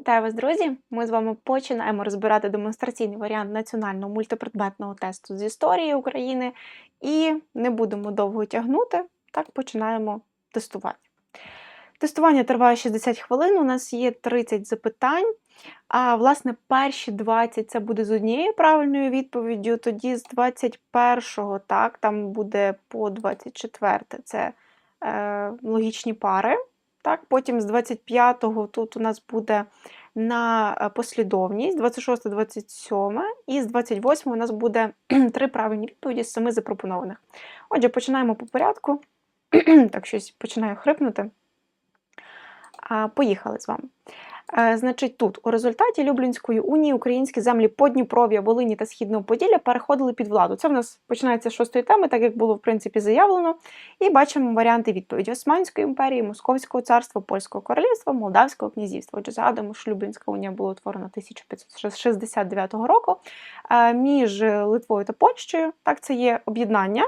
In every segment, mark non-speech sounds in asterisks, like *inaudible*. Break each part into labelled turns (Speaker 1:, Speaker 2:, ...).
Speaker 1: Вітаю вас, друзі! Ми з вами починаємо розбирати демонстраційний варіант національного мультипредметного тесту з історії України і не будемо довго тягнути. Так починаємо тестування. Тестування триває 60 хвилин. У нас є 30 запитань. А власне, перші 20 це буде з однією правильною відповіддю. Тоді з 21-го, так, там буде по 24 це е, логічні пари. Так, Потім з 25-го тут у нас буде на е, послідовність, 26, 27 і з 28 у нас буде *clears throat* три правильні відповіді з семи запропонованих. Отже, починаємо по порядку. *clears throat* так, щось починаю хрипнути. Поїхали з вами. Е, значить, тут у результаті Люблінської унії українські землі Подніпров'я, Волині та Східного Поділля переходили під владу. Це в нас починається з шостої теми, так як було в принципі заявлено. І бачимо варіанти відповіді Османської імперії, Московського царства, Польського королівства, Молдавського князівства. Отже, згадуємо, що Люблінська унія була утворена 1569 року е, між Литвою та Польщею. Так, це є об'єднання.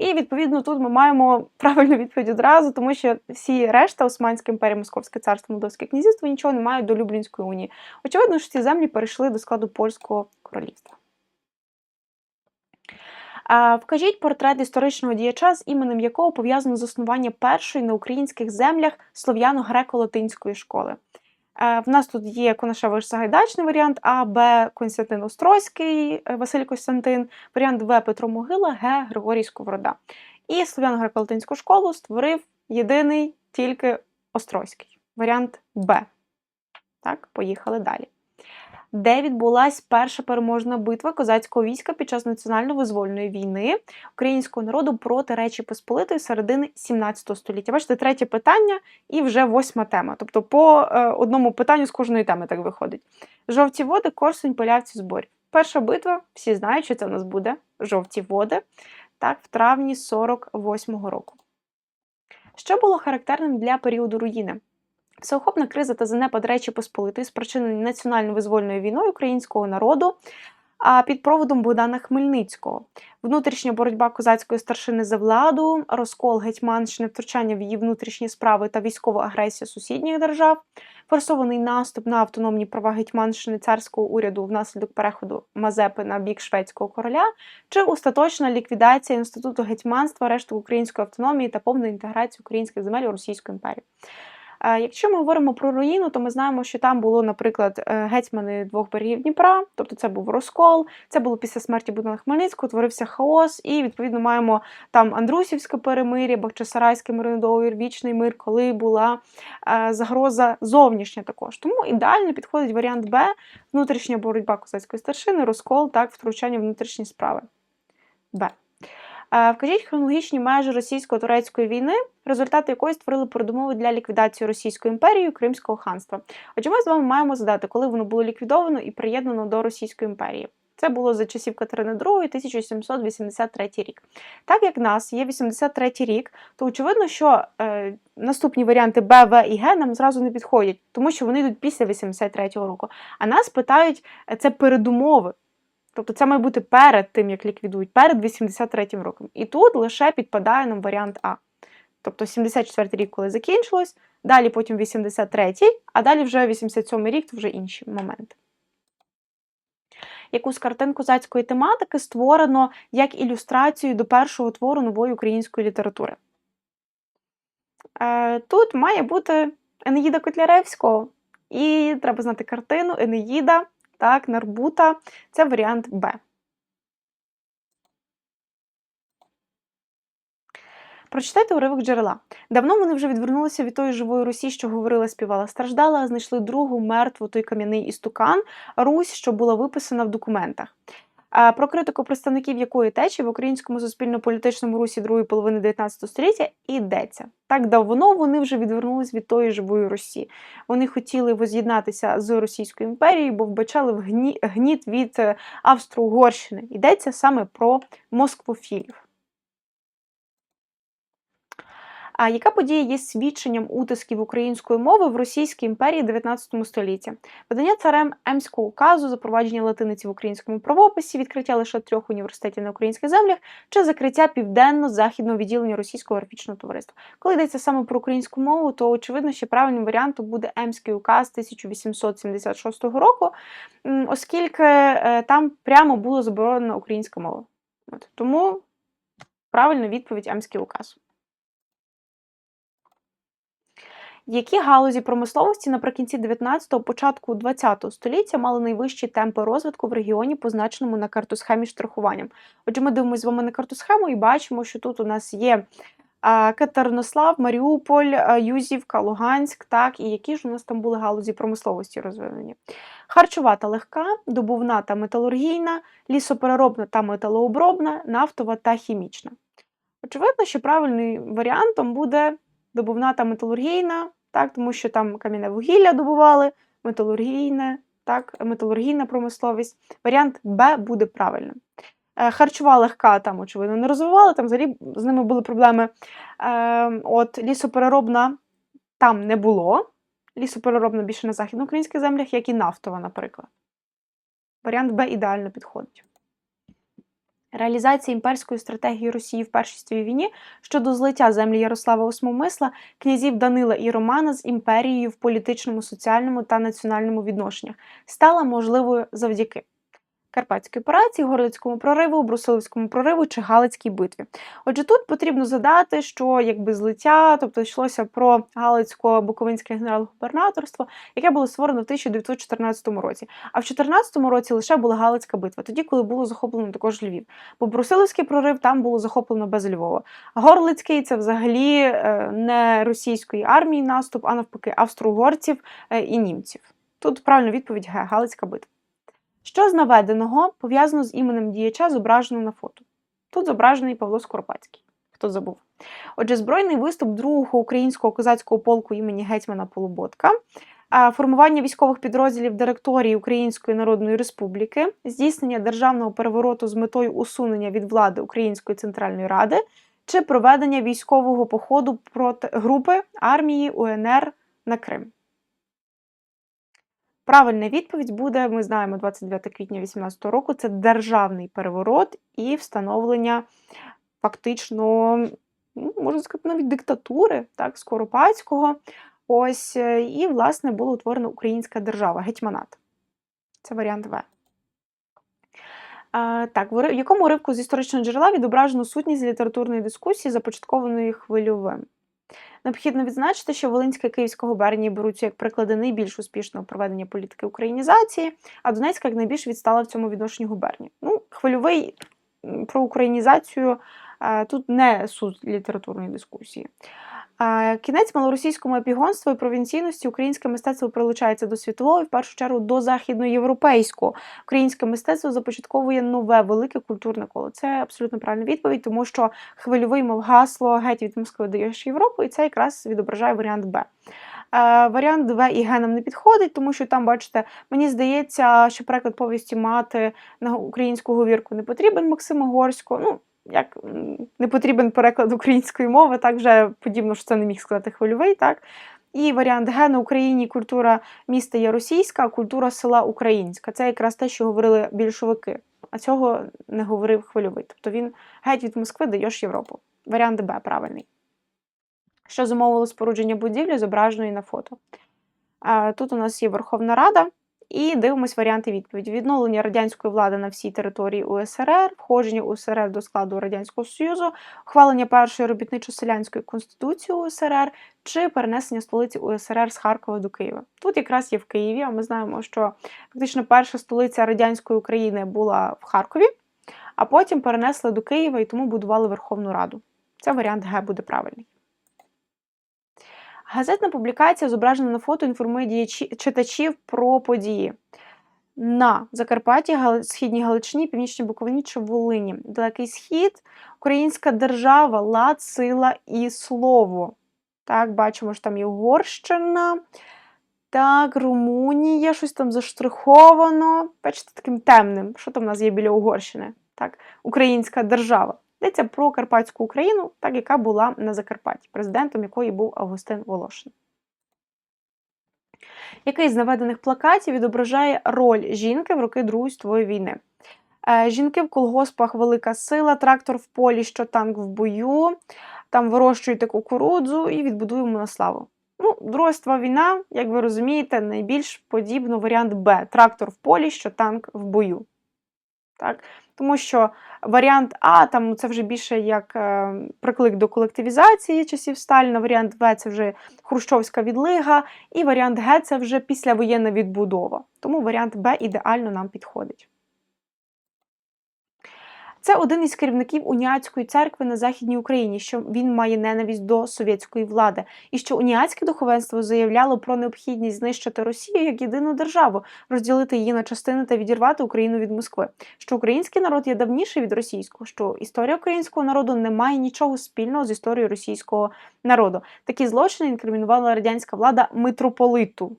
Speaker 1: І відповідно тут ми маємо *laughs* правильну відповідь одразу, тому що всі решта Османська імперія, Московське царство, Молдовське князівство нічого не мають до Люблінської унії. Очевидно, що ці землі перейшли до складу польського королівства. Вкажіть портрет історичного діяча, з іменем якого пов'язано заснування першої на українських землях слов'яно-греко-латинської школи. Е, в нас тут є Конашевич Сагайдачний варіант, А, Б. Константин Острозький, е, Василь Костянтин, варіант В. Петро Могила, Г. Григорій Сковорода. І слов'яно греко школу створив єдиний тільки Острозький. Варіант Б. Так, поїхали далі де відбулася перша переможна битва козацького війська під час національно-визвольної війни українського народу проти Речі Посполитої середини 17 століття. Бачите, третє питання і вже восьма тема. Тобто по е, одному питанню з кожної теми так виходить. Жовті води, Корсунь, Полявці, зборів. Перша битва, всі знають, що це в нас буде жовті води, так, в травні 48-го року. Що було характерним для періоду руїни? Всеохопна криза та занепад Речі Посполитої, спричинені національно-визвольною війною українського народу А під проводом Богдана Хмельницького, внутрішня боротьба козацької старшини за владу, розкол Гетьманщини, втручання в її внутрішні справи та військова агресія сусідніх держав, форсований наступ на автономні права Гетьманщини царського уряду внаслідок переходу Мазепи на бік шведського короля, чи остаточна ліквідація інституту гетьманства, решту української автономії та повна інтеграція українських земель у Російську імперію. Якщо ми говоримо про руїну, то ми знаємо, що там було, наприклад, е, гетьмани двох берегів Дніпра, тобто це був розкол, це було після смерті Богдана Хмельницького, творився хаос, і відповідно маємо там Андрусівське перемир'я, Бахчисарайський мирний вічний мир, коли була е, загроза зовнішня також. Тому ідеально підходить варіант Б, внутрішня боротьба козацької старшини, розкол, так, втручання внутрішні справи. Б. Вкажіть хронологічні межі російсько-турецької війни, результати якої створили передумови для ліквідації Російської імперії Кримського ханства. Отже, ми з вами маємо задати, коли воно було ліквідовано і приєднано до Російської імперії. Це було за часів Катерини II, 1783 рік. Так як нас є 83 рік, то очевидно, що е, наступні варіанти Б, В і Г нам зразу не підходять, тому що вони йдуть після 83 року. А нас питають е, це передумови. Тобто це має бути перед тим, як ліквідують, перед 83-м роком. І тут лише підпадає нам варіант А. Тобто 74-й рік, коли закінчилось, далі потім 83-й, а далі вже 87-й рік то вже інші моменти. Яку з картин козацької тематики створено як ілюстрацію до першого твору нової української літератури. Е, тут має бути Енеїда Котляревського. І треба знати картину Енеїда так, нарбута це варіант Б. Прочитайте уривок джерела. Давно вони вже відвернулися від тої живої Русі, що говорила, співала, страждала, а знайшли другу мертву той кам'яний істукан, Русь, що була виписана в документах. Про критику представників якої течії в українському суспільно-політичному русі другої половини 19 століття йдеться. Так давно вони вже відвернулись від тої живої Русі. Вони хотіли воз'єднатися з Російською імперією, бо вбачали в гні... гніт від е, Австро-Угорщини. Йдеться саме про москвофілів. А яка подія є свідченням утисків української мови в Російській імперії 19 столітті? Видання царем Емського указу, запровадження латиниці в українському правописі, відкриття лише трьох університетів на українських землях чи закриття південно-західного відділення російського графічного товариства. Коли йдеться саме про українську мову, то очевидно, що правильним варіантом буде Емський указ 1876 року, оскільки е, там прямо було заборонена українська мова. От. Тому правильна відповідь Емський указ. Які галузі промисловості наприкінці 19-го, початку 20-го століття мали найвищі темпи розвитку в регіоні, позначеному на картосхемі штрихуванням? Отже, ми дивимося з вами на картосхему і бачимо, що тут у нас є а, Катеринослав, Маріуполь, Юзівка, Луганськ, так, і які ж у нас там були галузі промисловості розвинені? Харчова та легка, добувна та металургійна, лісопереробна та металообробна, нафтова та хімічна. Очевидно, що правильним варіантом буде добувна та металургійна, так, тому що там кам'яне вугілля добували, металургійне, так, металургійна промисловість. Варіант Б буде правильним. Е, Харчова легка там, очевидно, не розвивали, там взагалі з ними були проблеми. Е, От лісопереробна там не було. Лісопереробна більше на західноукраїнських землях, як і нафтова, наприклад. Варіант Б ідеально підходить. Реалізація імперської стратегії Росії в Першій світовій війні щодо злиття землі Ярослава Осмомисла, князів Данила і Романа з імперією в політичному, соціальному та національному відношеннях стала можливою завдяки Карпатській операції, Городському прориву, Брусиловському прориву чи Галицькій битві. Отже, тут потрібно задати, що якби злиття, тобто йшлося про Галицько-Буковинське генерал-губернаторство, яке було створено в 1914 році. А в 2014 році лише була Галицька битва, тоді, коли було захоплено також Львів. Бо Брусиловський прорив там було захоплено без Львова. Горлицький це взагалі е, не російської армії наступ, а навпаки австро-угорців е, і німців. Тут правильна відповідь. Галицька битва. Що з наведеного пов'язано з іменем діяча, зображено на фото? Тут зображений Павло Скоропадський. Хто забув? Отже, збройний виступ другого українського козацького полку імені гетьмана Полуботка, формування військових підрозділів директорії Української Народної Республіки, здійснення державного перевороту з метою усунення від влади Української Центральної Ради чи проведення військового походу проти групи армії УНР на Крим. Правильна відповідь буде, ми знаємо, 29 квітня 2018 року це державний переворот і встановлення фактично, ну, можна сказати, навіть диктатури, так, Скоропадського. Ось, е, і, власне, була утворена українська держава, гетьманат. Це варіант В. Так, в якому уривку з історичного джерела відображено сутність літературної дискусії, започаткованої хвильовим? Необхідно відзначити, що Волинська і Київська губернії беруться як приклади найбільш успішного проведення політики українізації, а Донецька як найбільш відстала в цьому відношенні губернії. Ну, хвильовий про українізацію тут не суть літературної дискусії. Кінець малоросійському епігонству і провінційності українське мистецтво прилучається до світового і в першу чергу до західноєвропейського. Українське мистецтво започатковує нове велике культурне коло. Це абсолютно правильна відповідь, тому що хвильовий мов гасло геть від Москви даєш Європу, і це якраз відображає варіант Б. Варіант В і Г не підходить, тому що там, бачите, мені здається, що переклад повісті мати на українську говірку не потрібен Максима Горського. Ну, як не потрібен переклад української мови, так вже подібно, що це не міг сказати хвильовий, так. І варіант Г на Україні культура міста є російська, а культура села українська. Це якраз те, що говорили більшовики. А цього не говорив хвильовий. Тобто він геть від Москви даєш Європу. Варіант Б правильний. Що замовило спорудження будівлі, зображеної на фото. Тут у нас є Верховна Рада, і дивимось варіанти відповіді: відновлення радянської влади на всій території УСРР, входження УСРР до складу Радянського Союзу, ухвалення першої робітничо-селянської конституції УСРР чи перенесення столиці УСРР з Харкова до Києва. Тут якраз є в Києві, а ми знаємо, що фактично перша столиця радянської України була в Харкові, а потім перенесли до Києва і тому будували Верховну Раду. Це варіант Г буде правильний. Газетна публікація, зображена на фото, інформує діячі- читачів про події на Закарпатті, Східній Галичині, Північній Буковині чи Волині. Далекий Схід, Українська держава, лад, сила і слово. Так, бачимо, що там є Угорщина. Так, Румунія, щось там заштриховано. Бачите, таким темним. Що там в нас є біля Угорщини? Так, Українська держава. Йдеться про Карпатську Україну, так яка була на Закарпатті, президентом якої був Августин Волошин. Який з наведених плакатів відображає роль жінки в роки Другої світової війни? Е, Жінки в колгоспах велика сила, трактор в полі, що танк в бою, там вирощуйте кукурудзу і відбудуємо на славу. Ну, Друга війна, як ви розумієте, найбільш подібно варіант Б трактор в полі, що танк в бою. Так? Тому що варіант А там це вже більше як е, приклик до колективізації часів Сталіна, варіант В це вже Хрущовська відлига, і варіант Г це вже післявоєнна відбудова. Тому варіант Б ідеально нам підходить. Це один із керівників уніатської церкви на Західній Україні, що він має ненависть до совєтської влади, і що уніатське духовенство заявляло про необхідність знищити Росію як єдину державу, розділити її на частини та відірвати Україну від Москви. Що український народ є давніший від російського, що історія українського народу не має нічого спільного з історією російського народу. Такі злочини інкримінувала радянська влада митрополиту.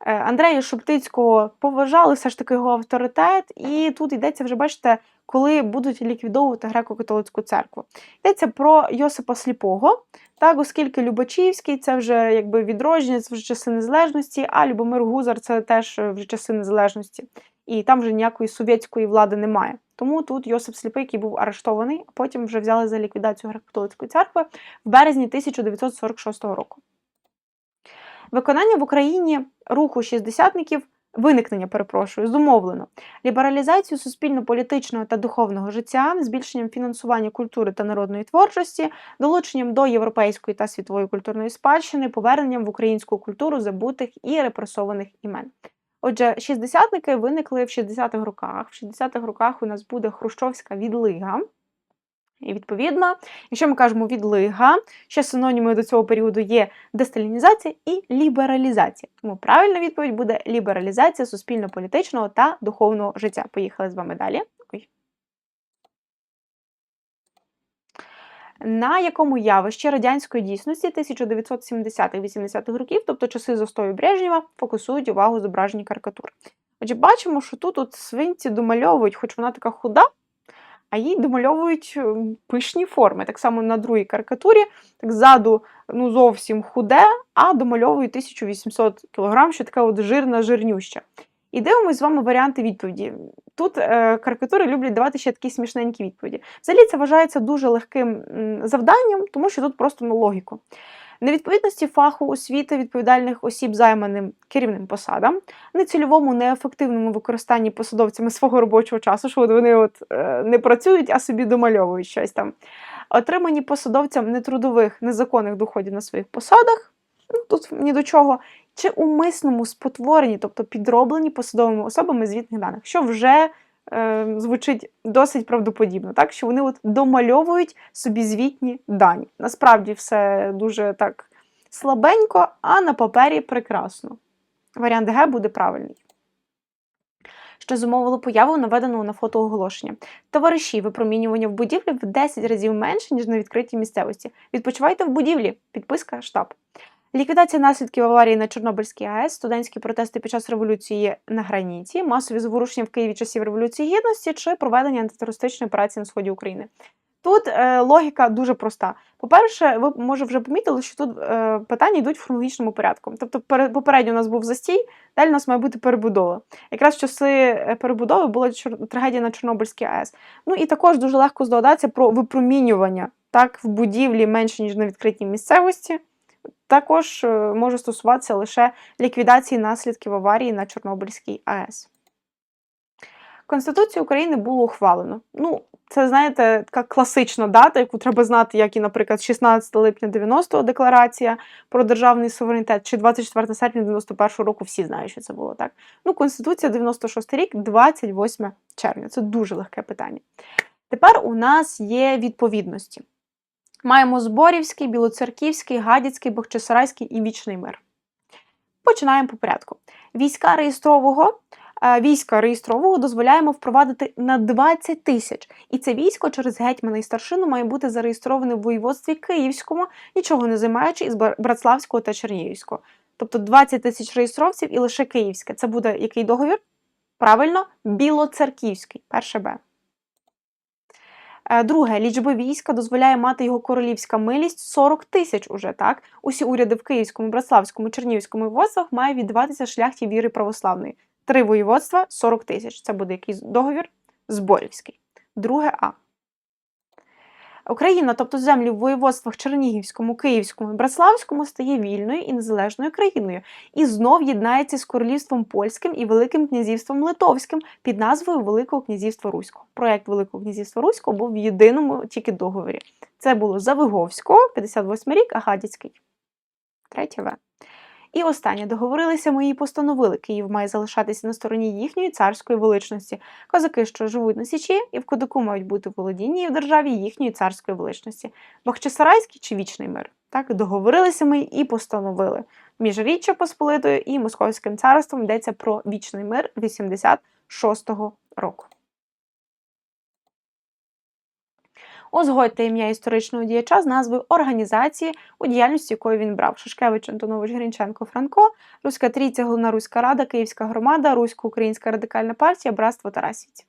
Speaker 1: Е, Андрея Шептицького поважали все ж таки його авторитет, і тут йдеться вже, бачите, коли будуть ліквідовувати греко-католицьку церкву. Йдеться про Йосипа Сліпого, так, оскільки Любачівський це вже якби відродження, це вже часи незалежності, а Любомир Гузар це теж вже часи незалежності. І там вже ніякої совєтської влади немає. Тому тут Йосип Сліпий, який був арештований, а потім вже взяли за ліквідацію греко-католицької церкви в березні 1946 року. Виконання в Україні руху шістдесятників, виникнення, перепрошую, зумовлено лібералізацію суспільно-політичного та духовного життя, збільшенням фінансування культури та народної творчості, долученням до європейської та світової культурної спадщини, поверненням в українську культуру забутих і репресованих імен. Отже, шістдесятники виникли в 60-х роках. В 60-х роках у нас буде Хрущовська відлига. І відповідно, якщо ми кажемо відлига, ще синонімою до цього періоду є десталінізація і лібералізація. Тому правильна відповідь буде лібералізація суспільно-політичного та духовного життя. Поїхали з вами далі. Ой. На якому явищі радянської дійсності 1970-80-х років, тобто часи застою Брежнєва, фокусують увагу зображені карикатур. Отже, бачимо, що тут от свинці домальовують, хоч вона така худа, а їй домальовують пишні форми. Так само на другій карикатурі, так ззаду ну, зовсім худе, а домальовують 1800 кг, що така от жирна жирнюща. І дивимося з вами варіанти відповіді. Тут е, карикатури люблять давати ще такі смішненькі відповіді. Взагалі це вважається дуже легким завданням, тому що тут просто на логіку. Невідповідності фаху освіти відповідальних осіб займаним керівним посадам, нецільовому, неефективному використанні посадовцями свого робочого часу, що вони от, е, не працюють, а собі домальовують щось там. Отримані посадовцям нетрудових, незаконних доходів на своїх посадах, ну, тут ні до чого, чи умисному спотворенні, тобто підроблені посадовими особами звітних даних, що вже е, звучить досить правдоподібно, так що вони от домальовують собі звітні дані. Насправді все дуже так слабенько, а на папері прекрасно. Варіант Г буде правильний. Що зумовило появу наведеного на фото оголошення. Товариші, випромінювання в будівлі в 10 разів менше, ніж на відкритій місцевості. Відпочивайте в будівлі. Підписка штаб. Ліквідація наслідків аварії на Чорнобильській АЕС, студентські протести під час революції на граніті, масові заворушення в Києві часів Революції Гідності чи проведення антитерористичної операції на сході України. Тут е, логіка дуже проста. По-перше, ви може вже помітили, що тут е, питання йдуть в хронологічному порядку. Тобто, перед, попередньо у нас був застій, далі у нас має бути перебудова. Якраз в часи е, перебудови була трагедія на Чорнобильській АЕС. Ну і також дуже легко здогадатися про випромінювання так, в будівлі менше, ніж на відкритій місцевості. Також е, може стосуватися лише ліквідації наслідків аварії на Чорнобильській АЕС. Конституцію України було ухвалено. Ну, це, знаєте, така класична дата, яку треба знати, як і, наприклад, 16 липня 90-го декларація про державний суверенітет, чи 24 серпня 91-го року, всі знають, що це було так. Ну, Конституція 96 рік, 28 червня. Це дуже легке питання. Тепер у нас є відповідності. Маємо Зборівський, Білоцерківський, Гадяцький, Бахчисарайський і Вічний мир. Починаємо по порядку. Війська реєстрового війська реєстрового дозволяємо впровадити на 20 тисяч. І це військо через гетьмана і старшину має бути зареєстроване в воєводстві Київському, нічого не займаючи із Братславського та Чернігівського. Тобто 20 тисяч реєстровців і лише Київське. Це буде який договір? Правильно, Білоцерківський, перше Б. Е, Друге, лічби війська дозволяє мати його королівська милість 40 тисяч уже, так? Усі уряди в Київському, Братславському, Чернігівському воєводствах має віддаватися шляхті віри православної. Три воєводства 40 тисяч. Це буде якийсь договір зборівський. Друге А. Україна, тобто землі в воєводствах Чернігівському, Київському і Братславському, стає вільною і незалежною країною і знов єднається з королівством польським і Великим князівством Литовським під назвою Великого князівства Руського. Проєкт Великого князівства Руського був в єдиному тільки договорі. Це було Завиговського, 58 рік, а Гадяцький. Третє В. І останнє договорилися ми і постановили, Київ має залишатися на стороні їхньої царської величності. Козаки, що живуть на Січі, і в Кодику мають бути володінні в державі їхньої царської величності. Бахчисарайський чи вічний мир. Так, договорилися ми і постановили. Між Річчю Посполитою і Московським царством йдеться про вічний мир 86-го року. Озгодьте ім'я історичного діяча з назвою організації, у діяльності якої він брав Шашкевич, Антонович, Гринченко, Франко, Руська Трійця, Головна Руська Рада, Київська громада, Русько-Українська радикальна партія, Братство Тарасівців.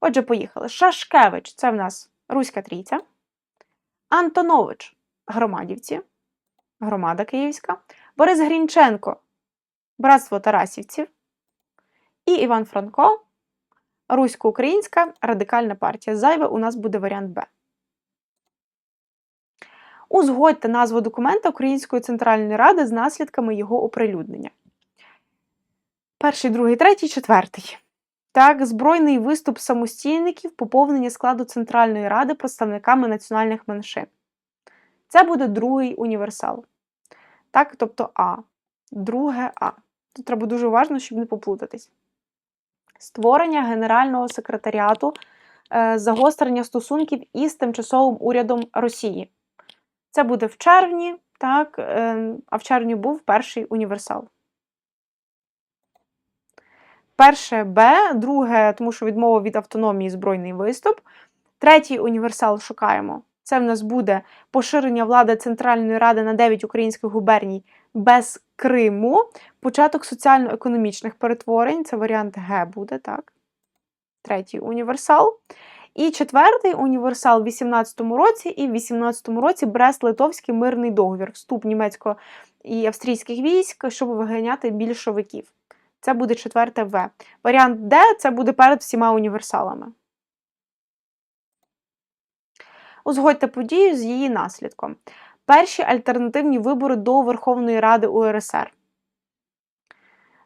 Speaker 1: Отже, поїхали. Шашкевич це в нас Руська Трійця, Антонович Громадівці, Громада Київська, Борис Грінченко, Братство Тарасівців і Іван Франко, Русько-Українська радикальна партія. Зайве у нас буде варіант Б. Узгодьте назву документа Української Центральної Ради з наслідками його оприлюднення. Перший, другий, третій, четвертий. Так, збройний виступ самостійників, поповнення складу Центральної Ради представниками національних меншин. Це буде другий універсал. Так, тобто А. Друге А. Тут треба дуже уважно, щоб не поплутатись. Створення Генерального секретаріату, е, загострення стосунків із тимчасовим урядом Росії. Це буде в червні, так, е, а в червні був перший універсал. Перше Б, друге, тому що відмова від автономії збройний виступ. Третій універсал шукаємо. Це в нас буде поширення влади Центральної Ради на 9 українських губерній без Криму, початок соціально-економічних перетворень. Це варіант Г буде, так? Третій універсал. І четвертий універсал в 18-му році, і в 18-му році Брест-Литовський мирний договір, вступ німецького і австрійських військ, щоб виганяти більшовиків. Це буде четверте В. Варіант Д це буде перед всіма універсалами. Узгодьте подію з її наслідком. Перші альтернативні вибори до Верховної Ради УРСР.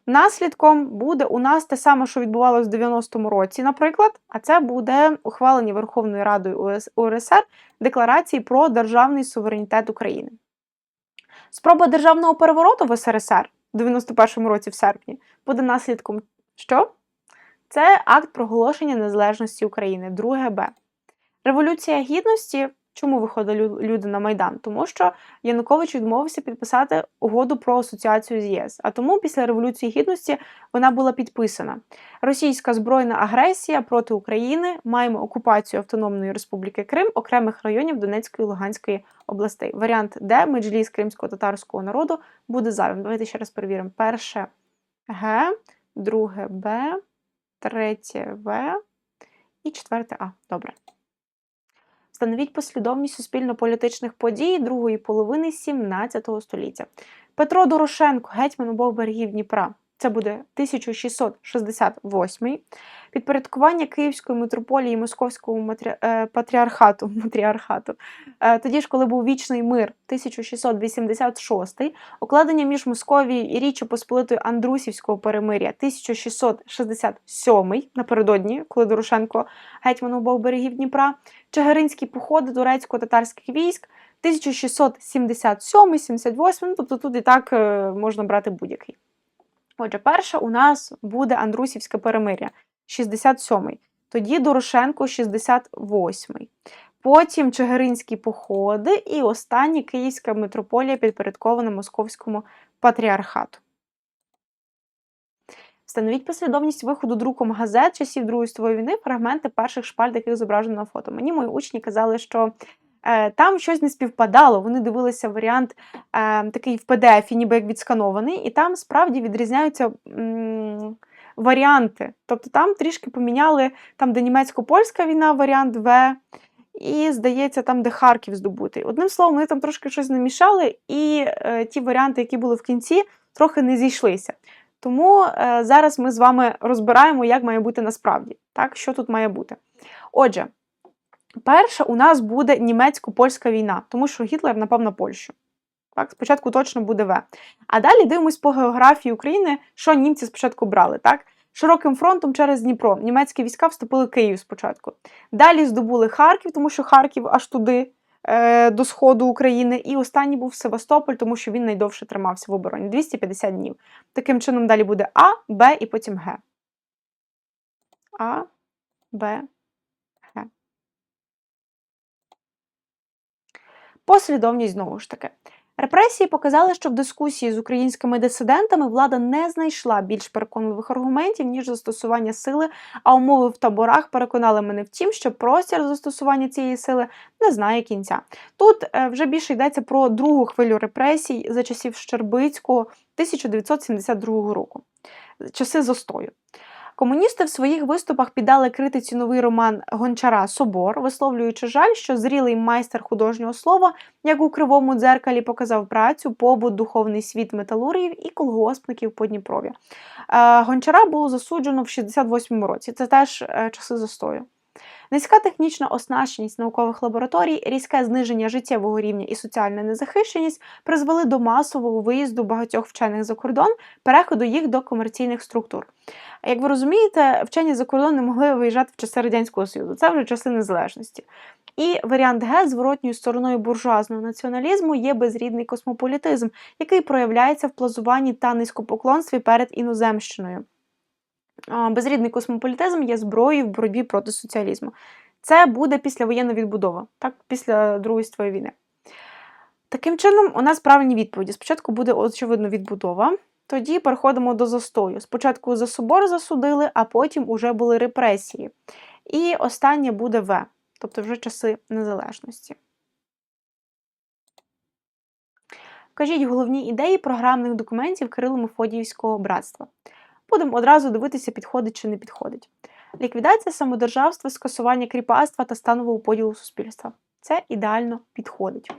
Speaker 1: Наслідком буде у нас те саме, що відбувалося в 90-му році, наприклад, а це буде ухвалення Верховною Радою УРСР Декларації про державний суверенітет України. Спроба державного перевороту в СРСР в 91-му році в серпні буде наслідком що? Це акт проголошення незалежності України, друге Б. Революція Гідності. Чому виходили люди на Майдан? Тому що Янукович відмовився підписати угоду про асоціацію з ЄС. А тому після Революції Гідності вона була підписана. Російська збройна агресія проти України маємо окупацію Автономної Республіки Крим, окремих районів Донецької і Луганської областей. Варіант Д меджліс кримсько-татарського народу буде зайвим. Давайте ще раз перевіримо. Перше Г, друге Б, третє В і четверте А. Добре. Встановіть послідовність суспільно-політичних подій другої половини 17 століття. Петро Дорошенко, гетьман обох берегів Дніпра. Це буде 1668 підпорядкування Київської митрополії Московського матрі... е, патріархату. *laughs* матріархату. Е, тоді ж, коли був вічний мир, 1686 укладення між Московією і Річчю Посполитою Андрусівського перемиря 1667 напередодні, коли Дорошенко гетьман обох берегів Дніпра, Чигиринські походи турецько-татарських військ. 1677-78, ну, тобто тут і так е, можна брати будь-який. Отже, перше у нас буде Андрусівське перемиря, 67-й. Тоді Дорошенко 68-й. Потім Чигиринські походи, і останнє Київська митрополія підпорядкована Московському патріархату. Встановіть послідовність виходу друком газет часів Другої світової війни, фрагменти перших шпальт, яких зображено на фото. Мені мої учні казали, що е, там щось не співпадало. Вони дивилися варіант е, такий в PDF, ніби як відсканований, і там справді відрізняються м, варіанти. Тобто там трішки поміняли, там, де німецько-польська війна, варіант В, і, здається, там, де Харків здобутий. Одним словом, вони там трошки щось намішали, і е, ті варіанти, які були в кінці, трохи не зійшлися. Тому е, зараз ми з вами розбираємо, як має бути насправді, так, що тут має бути. Отже, перша у нас буде німецько-польська війна, тому що Гітлер напав на Польщу. Так, спочатку точно буде В. А далі дивимось по географії України, що німці спочатку брали. Так? Широким фронтом через Дніпро. Німецькі війська вступили Київ спочатку. Далі здобули Харків, тому що Харків аж туди, е, до сходу України. І останній був Севастополь, тому що він найдовше тримався в обороні 250 днів. Таким чином, далі буде А, Б і потім Г. А, Б, Г. Послідовність знову ж таки. Репресії показали, що в дискусії з українськими дисидентами влада не знайшла більш переконливих аргументів, ніж застосування сили, а умови в таборах переконали мене в тім, що простір застосування цієї сили не знає кінця. Тут е, вже більше йдеться про другу хвилю репресій за часів Щербицького 1972 року, часи застою. Комуністи в своїх виступах піддали критиці новий роман Гончара Собор, висловлюючи жаль, що зрілий майстер художнього слова, як у кривому дзеркалі, показав працю, побут, духовний світ металургів і колгоспників по Дніпрові. Гончара було засуджено в 68-му році. Це теж е, часи застою. Низька технічна оснащеність наукових лабораторій, різке зниження життєвого рівня і соціальна незахищеність призвели до масового виїзду багатьох вчених за кордон, переходу їх до комерційних структур. Як ви розумієте, вчені за кордон не могли виїжджати в часи Радянського Союзу, це вже часи незалежності. І варіант Г зворотньою стороною буржуазного націоналізму є безрідний космополітизм, який проявляється в плазуванні та низькопоклонстві перед іноземщиною. Безрідний космополітизм є зброєю в боротьбі проти соціалізму. Це буде післявоєнна відбудова, так, після Другої світової війни. Таким чином, у нас правильні відповіді. Спочатку буде, очевидно, відбудова, тоді переходимо до застою. Спочатку за собор засудили, а потім уже були репресії. І останнє буде В, тобто вже часи незалежності. Кажіть головні ідеї програмних документів Кирило-Мефодіївського братства. Будемо одразу дивитися, підходить чи не підходить. Ліквідація самодержавства, скасування кріпацтва та станового поділу суспільства. Це ідеально підходить.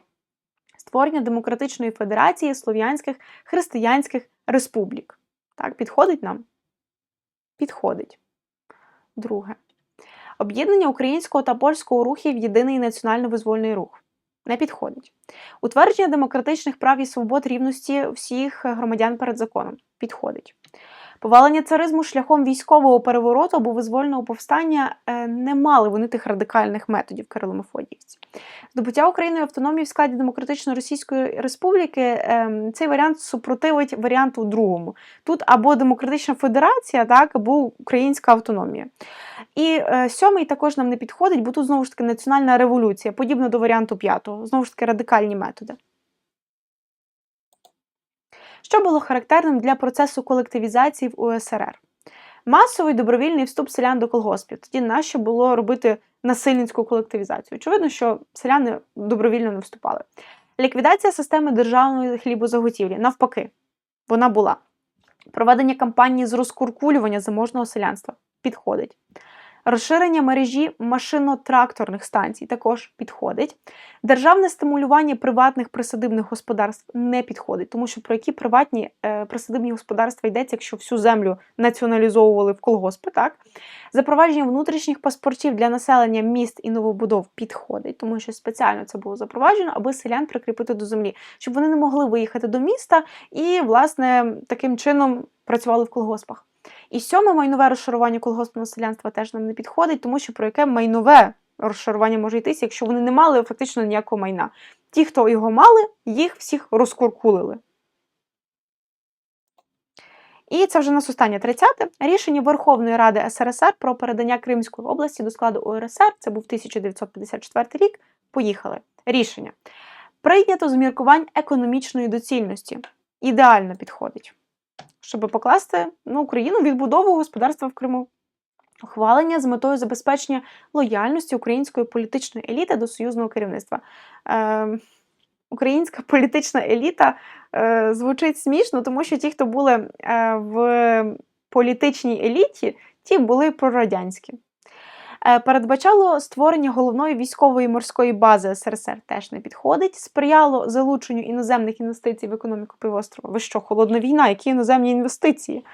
Speaker 1: Створення демократичної федерації слов'янських християнських республік. Так, підходить нам? Підходить. Друге. Об'єднання українського та польського рухів в єдиний національно-визвольний рух. Не підходить. Утвердження демократичних прав і свобод рівності всіх громадян перед законом. Підходить. Повалення царизму шляхом військового перевороту або визвольного повстання е, не мали вони тих радикальних методів Кирило-Мефодіївці. Здобуття Україною автономії в складі Демократичної Російської Республіки ем, цей варіант супротивить варіанту другому. Тут або Демократична Федерація, так, або Українська автономія. І е, сьомий також нам не підходить, бо тут знову ж таки національна революція, подібно до варіанту п'ятого, знову ж таки радикальні методи. Що було характерним для процесу колективізації в УСРР? Масовий добровільний вступ селян до колгоспів. Тоді нащо було робити насильницьку колективізацію? Очевидно, що селяни добровільно не вступали. Ліквідація системи державної хлібозаготівлі, навпаки, вона була. Проведення кампанії з розкуркулювання заможного селянства підходить. Розширення мережі машино-тракторних станцій також підходить. Державне стимулювання приватних присадибних господарств не підходить, тому що про які приватні е, присадибні господарства йдеться, якщо всю землю націоналізовували в колгоспи, так? Запровадження внутрішніх паспортів для населення міст і новобудов підходить, тому що спеціально це було запроваджено, аби селян прикріпити до землі, щоб вони не могли виїхати до міста і, власне, таким чином працювали в колгоспах. І сьоме майнове розшарування колгоспного селянства теж нам не підходить, тому що про яке майнове розшарування може йтися, якщо вони не мали фактично ніякого майна. Ті, хто його мали, їх всіх розкуркулили. І це вже нас останнє 30-те. Рішення Верховної Ради СРСР про передання Кримської області до складу УРСР, це був 1954 рік. Поїхали. Рішення. Прийнято з міркувань економічної доцільності. Ідеально підходить щоб покласти на Україну відбудову господарства в Криму. Ухвалення з метою забезпечення лояльності української політичної еліти до союзного керівництва. Е, Українська політична еліта е, звучить смішно, тому що ті, хто були е, в політичній еліті, ті були прорадянські. Е, Передбачало створення головної військової морської бази СРСР теж не підходить. Сприяло залученню іноземних інвестицій в економіку півострова. Ви що, холодна війна? Які іноземні інвестиції?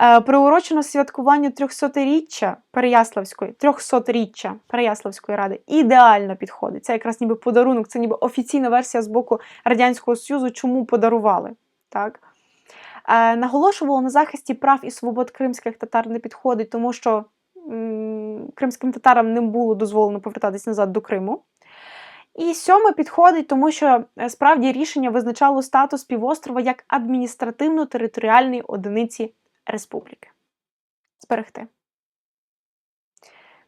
Speaker 1: Е, Приурочено святкуванню 300-річчя Переяславської, 300-річчя Переяславської ради ідеально підходить. Це якраз ніби подарунок, це ніби офіційна версія з боку Радянського Союзу, чому подарували. Так? Е, Наголошувало на захисті прав і свобод кримських татар не підходить, тому що кримським татарам не було дозволено повертатись назад до Криму. І сьоме підходить, тому що е, справді рішення визначало статус півострова як адміністративно-територіальної одиниці республіки. Зберегти.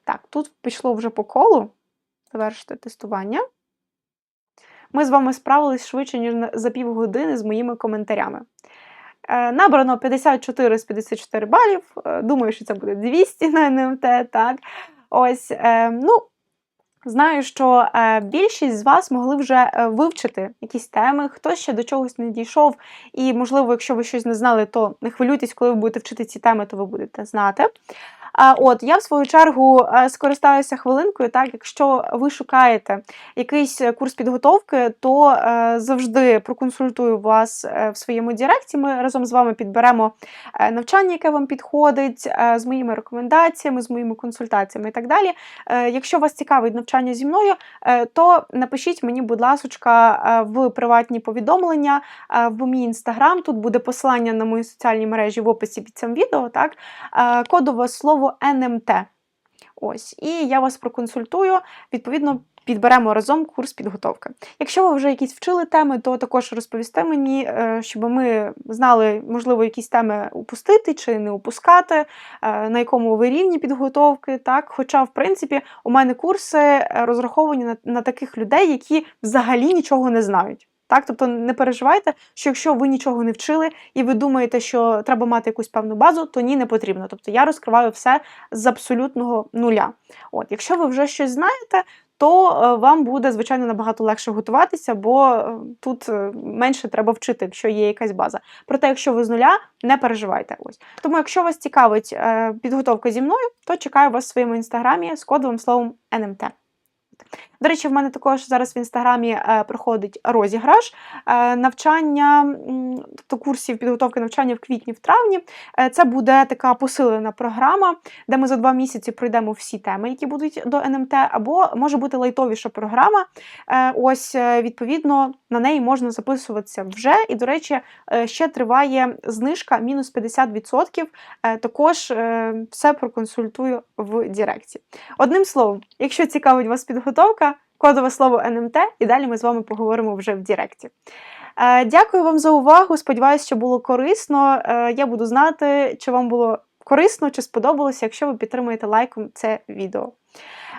Speaker 1: Так, тут пішло вже по колу. Завершити тестування. Ми з вами справились швидше, ніж за півгодини з моїми коментарями. Е, Набрано 54 з 54 балів. Е, Думаю, що це буде 200 на НМТ. Так. Ось, е, ну, знаю, що більшість з вас могли вже вивчити якісь теми, хтось ще до чогось не дійшов. І, можливо, якщо ви щось не знали, то не хвилюйтесь, коли ви будете вчити ці теми, то ви будете знати. А от я в свою чергу е, скористаюся хвилинкою. Так, якщо ви шукаєте якийсь е, курс підготовки, то е, завжди проконсультую вас в своєму Діректі. Ми разом з вами підберемо навчання, яке вам підходить, з моїми рекомендаціями, з моїми консультаціями і так далі. Якщо вас цікавить навчання зі мною, то напишіть мені, будь ласочка, е, в приватні повідомлення в мій інстаграм. Тут буде посилання на мої соціальні мережі в описі під цим відео. Так? Кодове слово НМТ. Ось, і я вас проконсультую. Відповідно, підберемо разом курс підготовки. Якщо ви вже якісь вчили теми, то також розповісте мені, е, щоб ми знали, можливо, якісь теми упустити чи не упускати, е, на якому ви рівні підготовки. Так? Хоча, в принципі, у мене курси е, розраховані на, на таких людей, які взагалі нічого не знають. Так, тобто не переживайте, що якщо ви нічого не вчили і ви думаєте, що треба мати якусь певну базу, то ні, не потрібно. Тобто я розкриваю все з абсолютного нуля. От, якщо ви вже щось знаєте, то е, вам буде звичайно набагато легше готуватися, бо е, тут е, менше треба вчити, якщо є якась база. Проте, якщо ви з нуля, не переживайте. Ось тому, якщо вас цікавить підготовка зі мною, то чекаю вас в своєму інстаграмі з кодовим словом НМТ. До речі, в мене також зараз в інстаграмі е, проходить розіграш е, навчання, тобто курсів підготовки навчання в квітні, в травні. Е, це буде така посилена програма, де ми за два місяці пройдемо всі теми, які будуть до НМТ, або може бути лайтовіша програма. Ось, відповідно, на неї можна записуватися вже. І, до речі, ще триває знижка мінус 50%. Е, Також все проконсультую в Діректі. Одним словом, якщо цікавить вас підготовка, кодове слово НМТ, і далі ми з вами поговоримо вже в Діректі. Е, Дякую вам за увагу. Сподіваюся, що було корисно. Е, Я буду знати, чи вам було корисно, чи сподобалося, якщо ви підтримуєте лайком це відео.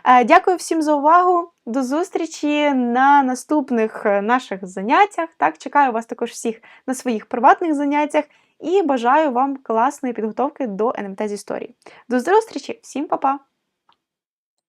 Speaker 1: Е, Дякую всім за увагу. До зустрічі на наступних наших заняттях. Так, чекаю вас також всіх на своїх приватних заняттях і бажаю вам класної підготовки до НМТ з історії. До зустрічі, всім па-па!